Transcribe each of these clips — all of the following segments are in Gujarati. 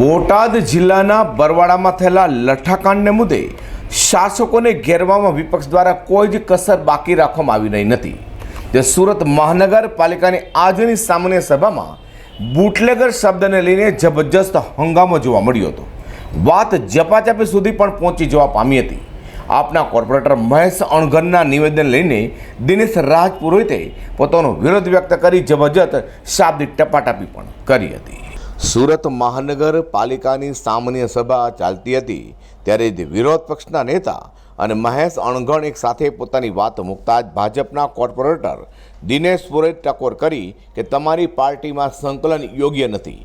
બોટાદ જિલ્લાના બરવાડામાં થયેલા લઠ્ઠાકાંડને મુદ્દે શાસકોને ઘેરવામાં વિપક્ષ દ્વારા કોઈ જ કસર બાકી રાખવામાં આવી રહી નથી તે સુરત મહાનગરપાલિકાની આજની સામાન્ય સભામાં બુટલેગર શબ્દને લઈને જબરજસ્ત હંગામો જોવા મળ્યો હતો. વાત જપાચપી સુધી પણ પહોંચી જવા પામી હતી. આપના કોર્પોરેટર મહેશ અણઘરના નિવેદન લઈને દિનેશ રાજપુરોહિતે પોતાનો વિરોધ વ્યક્ત કરી જબરજસ્ત શાબ્દિક ટપાટાપી પણ કરી હતી. સુરત મહાનગરપાલિકાની સામાન્ય સભા ચાલતી હતી. ત્યારે જ વિરોધ પક્ષના નેતા અને મહેશ અણગણ એક સાથે પોતાની વાત મૂકતા જ ભાજપના કોર્પોરેટર દિનેશ પુરોહિત ટકોર કરી કે તમારી પાર્ટીમાં સંકલન યોગ્ય નથી.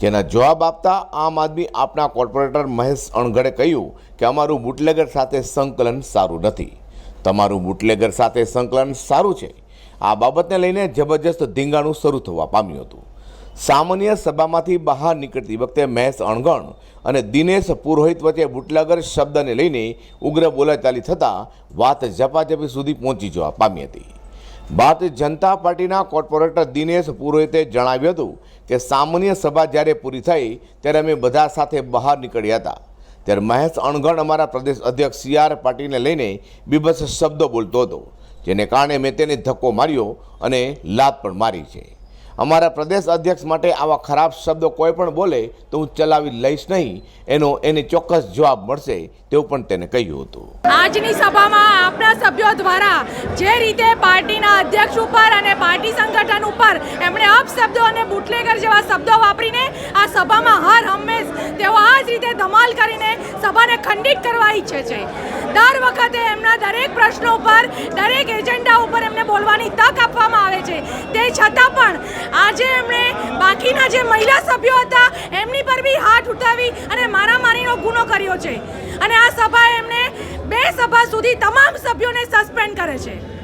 જેના જવાબ આપતા આમ આદમી આપના કોર્પોરેટર મહેશ અણઘડે કહ્યું કે અમારું બુટલેગર સાથે સંકલન સારું નથી. તમારું બુટલેગર સાથે સંકલન સારું છે. આ બાબતને લઈને જબરજસ્ત ધીંગાણું શરૂ થવા પામ્યું હતું. સામાન્ય સભામાંથી બહાર નીકળતી વખતે મહેશ અણગણ અને દિનેશ પુરોહિત વચ્ચે બુટલાગર શબ્દને લઈને ઉગ્ર બોલાચાલી થતાં વાત ઝપાઝપી સુધી પહોંચી જવા પામી હતી. ભારતીય જનતા પાર્ટીના કોર્પોરેટર દિનેશ પુરોહિતે જણાવ્યું હતું કે સામાન્ય સભા જ્યારે પૂરી થઈ ત્યારે અમે બધા સાથે બહાર નીકળ્યા હતા. ત્યારે મહેશ અણગણ અમારા પ્રદેશ અધ્યક્ષ સી આર પાટીલને લઈને બીભત્સ શબ્દો બોલતો હતો, જેને કારણે મેં તેને ધક્કો માર્યો અને લાત પણ મારી છે. અમારા પ્રદેશ અધ્યક્ષ માટે આવા ખરાબ શબ્દો કોઈ પણ બોલે તો હું ચલાવી લઈશ નહીં. એનો એને ચોક્કસ જવાબ મળશે તેવું પણ તેને કહ્યું હતું. આજની સભામાં આપણા સભ્યો દ્વારા જે રીતે પાર્ટીના અધ્યક્ષ ઉપર અને પાર્ટી સંગઠન ઉપર એમણે અપશબ્દો અને બુટલેગર જેવા શબ્દો વાપરીને આ સભામાં હર હંમેશ તેઓ આ જ રીતે ધમાલ કરીને સભાને ખંડિત કરવા ઈચ્છે છે. દર વખતે એમના દરેક પ્રશ્નો ઉપર, દરેક એજન્ડા ઉપર એમને બોલવાની તક આપવામાં આવે છે. તે છતાં પણ આજે એમણે બાકીના જે મહિલા સભ્યો હતા, એમની પર બી હાથ ઉઠાવી અને મારામારીનો ગુનો કર્યો છે. અને આ સભા એમને બે સભા સુધી તમામ સભ્યોને સસ્પેન્ડ કરે છે.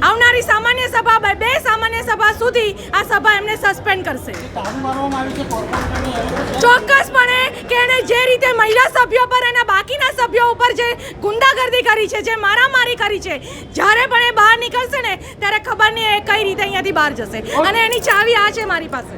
આવનારી સામાન્ય સભા બે- સામાન્ય સભા સુધી આ સભા એમને સસ્પેન્ડ કરશે. ચોક્કસપણે કે એણે જે રીતે મહિલા સભ્યો પર અને બાકીના સભ્યો ઉપર જે ગુંડાગર્દી કરી છે, જે મારામારી કરી છે. જ્યારે પણ એ બહાર નીકળશે ને, ત્યારે ખબર નહીં એ કઈ રીતે અહીંયાથી બહાર જશે. અને એની ચાવી આ છે મારી પાસે.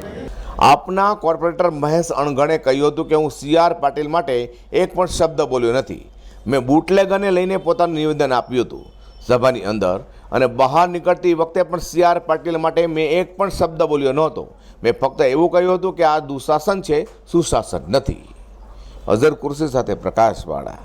આપના કોર્પોરેટર મહેશ અણગણે કહ્યું હતું કે હું સી આર પાટીલ માટે એક પણ શબ્દ બોલ્યો નથી. મેં બુટલેગને લઈને પોતાનું નિવેદન આપ્યું હતું સભાની અંદર અને બહાર નીકળતી વખતે પણ સી આર પાટીલ માટે મેં એક પણ શબ્દ બોલ્યો નહોતો. મેં ફક્ત એવું કહ્યું હતું કે આ દુશાસન છે, સુશાસન નથી. અઝર કુર્સી સાથે પ્રકાશવાળા.